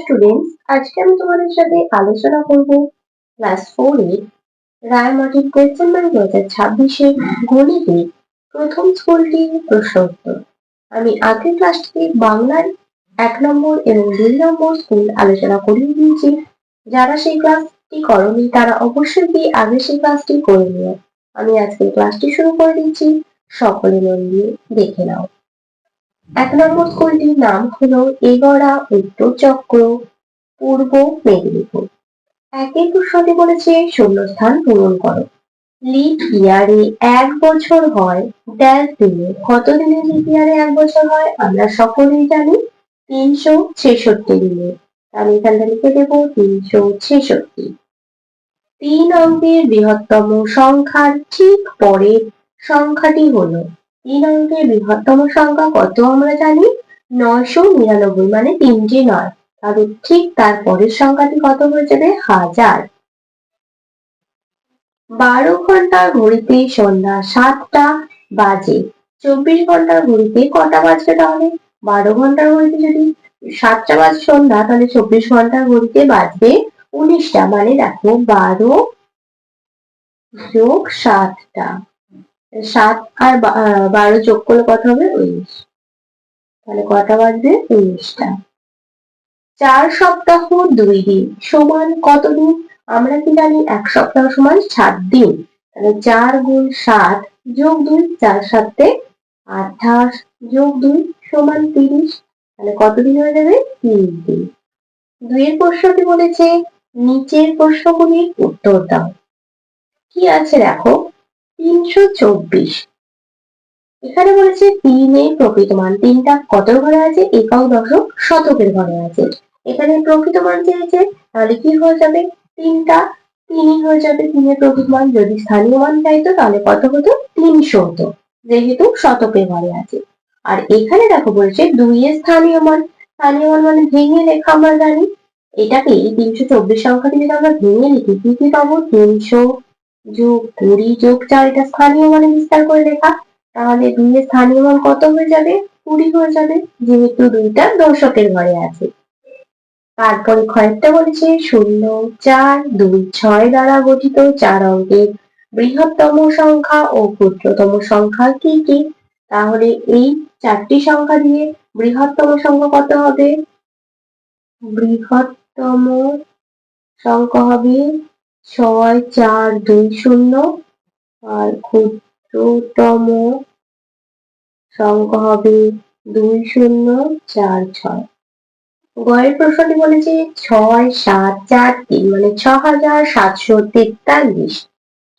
Students আজকে আমি তোমাদের সাথে আলোচনা করব ক্লাস ফোর এর রায় মার্টিন কোয়েশ্চেন ব্যাংক দু হাজার ছাব্বিশে গণিতে প্রথম স্কুলটি প্রশ্ন আমি আগের ক্লাসটিতে বাংলার এক নম্বর এবং দুই নম্বর স্কুল আলোচনা করিয়ে দিয়েছি। যারা সেই ক্লাসটি করনি, তারা অবশ্যই গিয়ে আগে সেই ক্লাসটি করে নিও। আমি আজকে ক্লাসটি শুরু করে দিচ্ছি। সকলে মন দিয়ে দেখে নাও। এক নম্বর স্কুলটির নাম হলো এগড়া উত্তর চক্র, পূর্ব মেদিনীপুর। একের প্রশ্নটি বলেছে শূন্যস্থান পূরণ করো। লিপ ইয়ারে এক বছর হয় ড্যাশ দিনে। কত দিনে লিপ ইয়ারে এক বছর হয়, আমরা সকলেই জানি, তিনশো ছেষট্টি দিনে। আমি এখানটা লিখে দেবো তিনশো ছেষট্টি। তিন অঙ্কের বৃহত্তম সংখ্যার ঠিক পরের সংখ্যাটি হলো তিন অঙ্কের বৃহত্তম সংখ্যা কত আমরা জানি? নয়শো নিরানব্বই মানে তিনটি নয়। তাহলে ঠিক তার পরের সংখ্যাটি কত হয়ে যাবে? হাজার। বারো ঘণ্টার ঘড়িতে সন্ধ্যা সাতটা বাজে। চব্বিশ ঘণ্টার ঘড়িতে কটা বাজবে তাহলে? বারো ঘণ্টার ঘড়িতে যদি সাতটা বাজে সন্ধ্যা, তাহলে চব্বিশ ঘণ্টার ঘড়িতে বাজবে উনিশটা। মানে দেখো, বারো যোগ সাতটা। সাত আর বারো যোগ করলে কত হবে? উনিশ। তাহলে কটা বাজবে? উনিশটা। চার সপ্তাহ দুই দিন সমান কত দিন? আমরা কি জানি এক সপ্তাহ সমান সাত দিন। তাহলে চার গুণ সাত যোগ দুই, চার সাতে আঠাশ যোগ দুই সমান তিরিশ। তাহলে কতদিন হয়ে যাবে? তিন দিন। দুইয়ের প্রশ্নটি বলেছে, নিচের প্রশ্নগুলির উত্তর দাও। কি আছে দেখো? তিনশো চব্বিশ। এখানে বলেছে তিনের প্রকৃত মান তিনটা। কত ঘরে আছে? একক দশক শতকের ঘরে আছে। এখানে প্রকৃত মান চেয়েছে, তাহলে কি হয়ে যাবে? তিনটা। তিনই হয়ে যাবে তিনের প্রকৃত মান। যদি স্থানীয় মান চাইতো, তাহলে কত হতো? তিনশো হতো। যেহেতু শতকের ঘরে আছে। আর এখানে দেখো বলছে দুই দুইয়ের স্থানীয় মান। স্থানীয় মান মানে ভেঙে লেখা আমরা জানি। এটাকে তিনশো চব্বিশ সংখ্যাটি যদি আমরা ভেঙে লিখি, কি কি পাবো? তিনশো যোগ কুড়ি, যোগ চার, এটা স্থানীয় মানে বিস্তার করে লেখা। তাহলে দুইয়ের স্থানীয় মান কত হয়ে যাবে? কুড়ি হয়ে যাবে, যেহেতু দুইটা ঘরে আছে। তারপরে কয়েকটা বলেছে, শূন্য, চার, দুই, ছয় দ্বারা গঠিত চার অঙ্কের বৃহত্তম সংখ্যা ও ক্ষুদ্রতম সংখ্যা কি কি? তাহলে এই চারটি সংখ্যা দিয়ে বৃহত্তম সংখ্যা কত হবে? বৃহত্তম সংখ্যা হবে ছয় চার দুই শূন্য। আর ক্ষুদ্রতম সংখ্যা হবে দুই শূন্য চার ছয়। গয়ের প্রশ্নটি বলেছে ছয় সাত চার তিন মানে ছ হাজার সাতশো তেতাল্লিশ।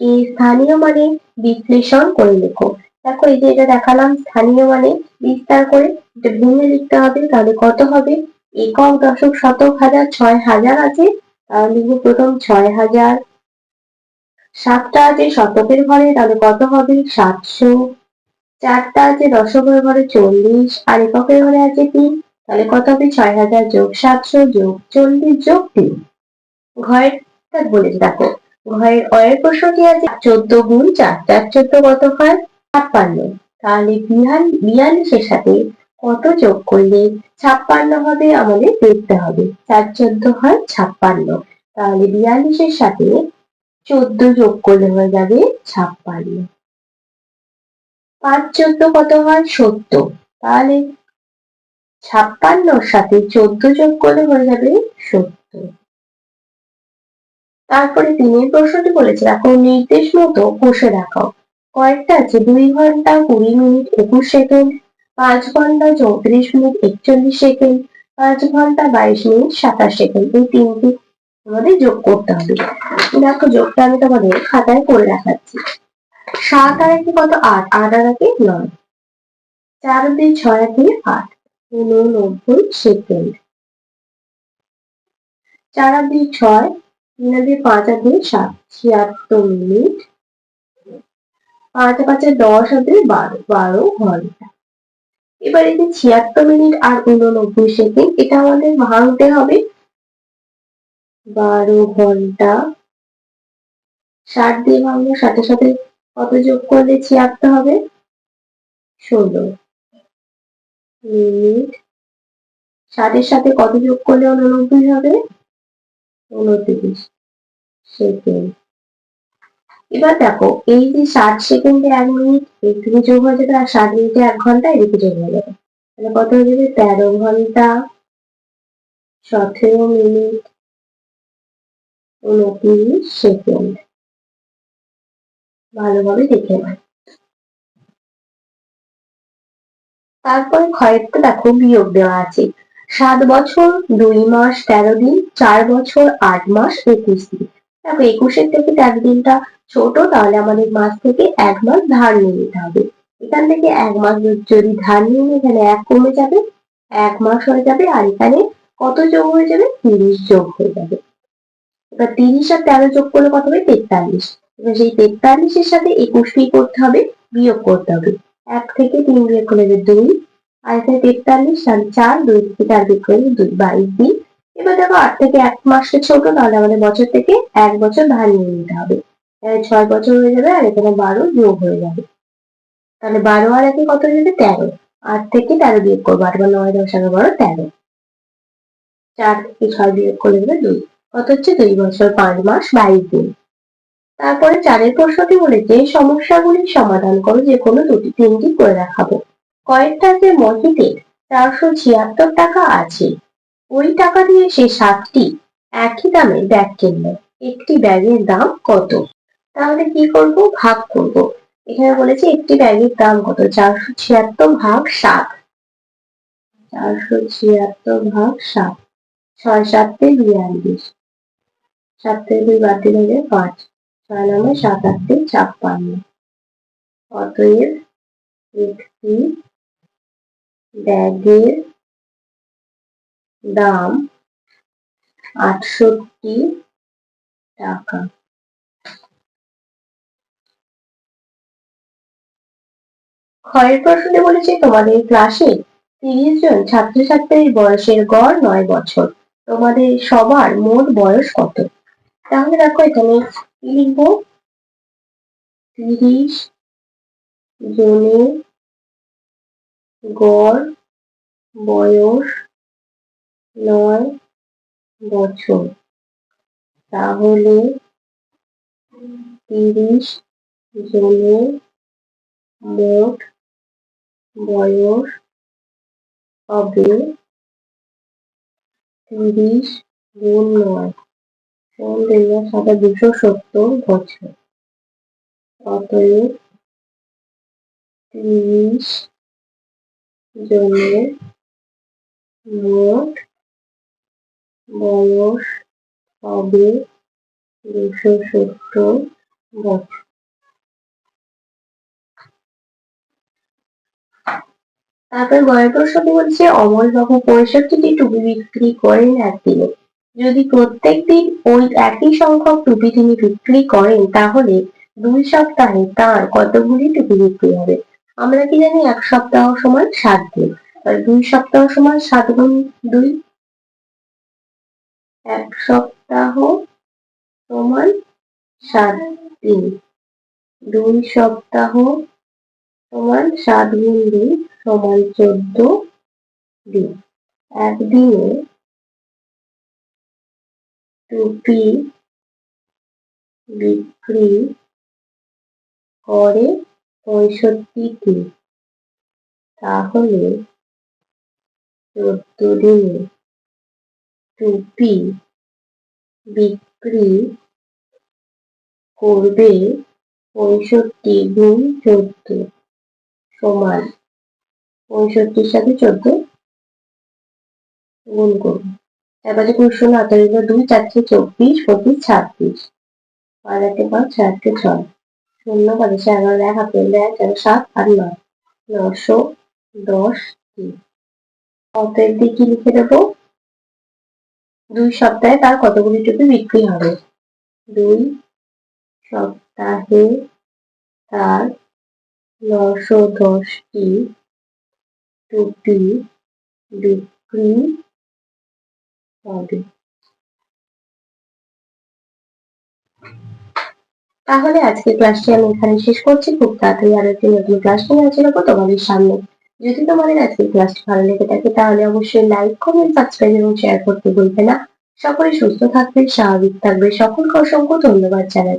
কে স্থানীয় মানে বিশ্লেষণ করে লেখো। দেখো এই যে এটা দেখালাম স্থানীয় মানে বিস্তার করে। এটা ভেঙে লিখতে হবে, তাহলে কত হবে? একক দশক শতক হাজার ছয় হাজার আছে। লিখব প্রথম ছয় হাজার। সাতটা আছে শতকের ঘরে, তাহলে কত হবে? সাতশো। চারটা আছে দশকের ঘরে, চল্লিশ। আর এককের ঘরে আছে তিন। তাহলে কত হবে? ছয় হাজার যোগ সাতশো যোগ চল্লিশ যোগ তিন। ঘরেরটা বলেছে দেখো। ঘরের অয়ের প্রশ্নটি আছে, চোদ্দ গুণ চার। চার চোদ্দ কত হয়? ছাপ্পান্ন। তাহলে বিয়াল্লিশের সাথে কত যোগ করলে ছাপ্পান্ন হবে, আমাদের দেখতে হবে। চার চোদ্দ হয় ছাপ্পান্ন। তাহলে বিয়াল্লিশের সাথে চোদ্দ যোগ করলে হয়ে যাবে ছাপ্পান্ন। পাঁচ চোদ্দ কত হয়? সত্তর। তাহলে ছাপ্পান্নর সাথে চোদ্দ যোগ করলে হয়ে যাবে সত্তর। তারপরে তিনের প্রশ্নটি বলেছে, এখন নির্দেশ মতো কষে রাখাও কয়েকটা আছে, দুই ঘণ্টা কুড়ি মিনিট একুশ সেকেন্ড পাঁচ ঘণ্টা চৌত্রিশ মিনিট একচল্লিশ সেকেন্ড, পাঁচ ঘণ্টা বাইশ মিনিট সাতাশ সেকেন্ড। এই তিনটি আমাদের যোগ করতে হবে। দেখো, যোগটা আমি তোমাদের খাতায় করে দেখাচ্ছি। সাত আর একে কত? আট। আট আর একে নয়। চার দুই ছয় একে আট। উননব্বই সেকেন্ড। চার আর দুই ছয়, তিন আর দুই পাঁচ আর দুই সাত। ছিয়াত্তর মিনিট। পাঁচ পাঁচে দশ আর দুই বারো। বারো ঘণ্টা। এবার এই যে ছিয়াত্তর মিনিট আর উননব্বই সেকেন্ড, এটা আমাদের ভাঙতে হবে। বারো ঘণ্টা। ষাট দিয়ে ভাঙবো সাথে সাথে কত যোগ করলে ছিয়াত্তর হবে? ষোলো মিনিট। ষাটের সাথে কত যোগ করলে উননব্বই হবে? উনত্রিশ সেকেন্ড। এবার দেখো, এই যে ষাট সেকেন্ডে এক মিনিট এদিকে যোগ হয়ে যাবে আর ষাট মিনিটে এক ঘণ্টা এদিকে যোগ হয়ে যাবে। তাহলে কত হয়ে যাবে? তেরো ঘণ্টা, সতেরো মিনিট, উনত্রিশ সেকেন্ড। ভালোভাবে দেখে নাও। তারপরে ক্ষয়েরটা দেখো, বিয়োগ দেওয়া আছে। সাত বছর, দুই মাস, তেরো দিন, চার বছর, আট মাস, একুশ দিন। দেখো, একুশের থেকে তেরো দিনটা ছোট, তাহলে আমাদের মাস থেকে এক মাস ধার নিয়ে নিতে হবে। এখান থেকে এক মাস যদি ধার নিয়ে এখানে এক কমে যাবে, এক মাস হয়ে যাবে, আর এখানে কত যোগ হয়ে যাবে? তিরিশ যোগ হয়ে যাবে। এবার তিরিশ আর তেরো যোগ করলে কত হবে? তেতাল্লিশ। এবার সেই তেতাল্লিশের সাথে একুশ কি করতে হবে? বিয়োগ করতে হবে। এক থেকে তিন বিয়োগ করলে দুই, আর এখানে তেতাল্লিশ আর চার, দুই থেকে চার বিয়োগ করলে দুই, বাইশ দিন এবার দেখো, আট থেকে এক মাসে ছোট, তাহলে আমাদের বছর থেকে এক বছর ধার নিয়ে নিতে হবে। ছয় বছর হয়ে যাবে আর এখানে বারো যোগ হয়ে যাবে। তাহলে বারো আর একে কত হয়ে যাবে? তেরো। আট থেকে তেরো বিয়োগ করব। আট বা নয়, দশ, এগারো, বারো, তেরো। চার থেকে ছয় বিয়োগ করে যাবে দুই। কত হচ্ছে? দুই বছর পাঁচ মাস বাইশ দিন। তারপরে চারের প্রশ্নটি বলেছে সমস্যাগুলির সমাধান করো, যে কোনো দুটি, তিনটি করে দেখাবো। কয়েকটা যে মহিতের চারশো ছিয়াত্তর টাকা আছে ওই টাকা দিয়ে সে সাতটি একই দামে ব্যাগ কিনলো। একটি ব্যাগের দাম কত? তাহলে কি করব? ভাগ করব। এখানে বলেছে একটি ব্যাগের দাম কত? চারশো ছিয়াত্তর ভাগ সাত। চারশো ছিয়াত্তর ভাগ সাত। ছয় সাতে বিয়াল্লিশ। সাত থেকে দুই বাদ দিলে হয়ে পাঁচ। ছয় নম্বর সাত আটটি ছাপ্পান্ন। অতএব একটি ব্যাগের দাম আটষট্টি টাকা। ক্ষয়ের প্রশ্নে বলেছে, তোমাদের ক্লাসে তিরিশ জন ছাত্রছাত্রীর বয়সের গড় নয় বছর। তোমাদের সবার মোট বয়স কত? তাহলে দেখো, এখানে কি লিখব? তিরিশ জনের গড় বয়স নয় বছর। তাহলে তিরিশ জনের মোট বয়স হবে তিরিশ গুণ নয়। সমান সাথে দুশো সত্তর বছর। অতএব তিরিশ জনের মোট বয়স হবে দুশো সত্তর বছর। তারপর গয়ের প্রশ্নটি বলছে অমলবাবু পঁয়ষট্টিটি টুপি বিক্রি করেন একদিনে। যদি প্রত্যেক দিন ওই একই সংখ্যক টুপি তিনি বিক্রি করেন, তাহলে দুই সপ্তাহে তার কতগুলি টুপি বিক্রি হবে? আমরা কি জানি এক সপ্তাহ সমান সাত দিন। দুই সপ্তাহ সমান সাত গুণ দুই এক সপ্তাহ সমান সাত দিন দুই সপ্তাহ সমান সাত গুণ দুই সমান চোদ্দ দিন। একদিনে টুপি বিক্রি করে পঁয়ষট্টিটি তাহলে চোদ্দ দিনে টুপি বিক্রি করবে পঁয়ষট্টি গুণ চোদ্দ সমান পঁয়ষট্টির সাথে চোদ্দ গুণ করব এবারে কুশন আঠারো দুই চারটে চব্বিশ, পঁচিশ, ছাব্বিশ। পাঁচ আটে পাঁচ, ছয় আটে ছয়। শূন্য পঁচাশি এগারো এক, হাতে এক চার সাত আর নয়। নশো দশ তিন অতএব দিয়ে কি লিখে দেবো? দুই সপ্তাহে তার কতগুলি টুপি বিক্রি হবে? দুই সপ্তাহে তার নশো দশটি টুপি বিক্রি হবে। তাহলে আজকে ক্লাসটি আমি এখানে শেষ করছি। খুব তাড়াতাড়ি আরও একটি নতুন ক্লাস নিয়ে হব তোমাদের সামনে। যদি তোমাদের আজকের ক্লাসটি ভালো লেগে থাকে, তাহলে অবশ্যই লাইক কমেন্ট সাবস্ক্রাইব এবং শেয়ার করতে ভুলবে না। সকলে সুস্থ থাকবে স্বাভাবিক থাকবে সকলকে অসংখ্য ধন্যবাদ জানাই।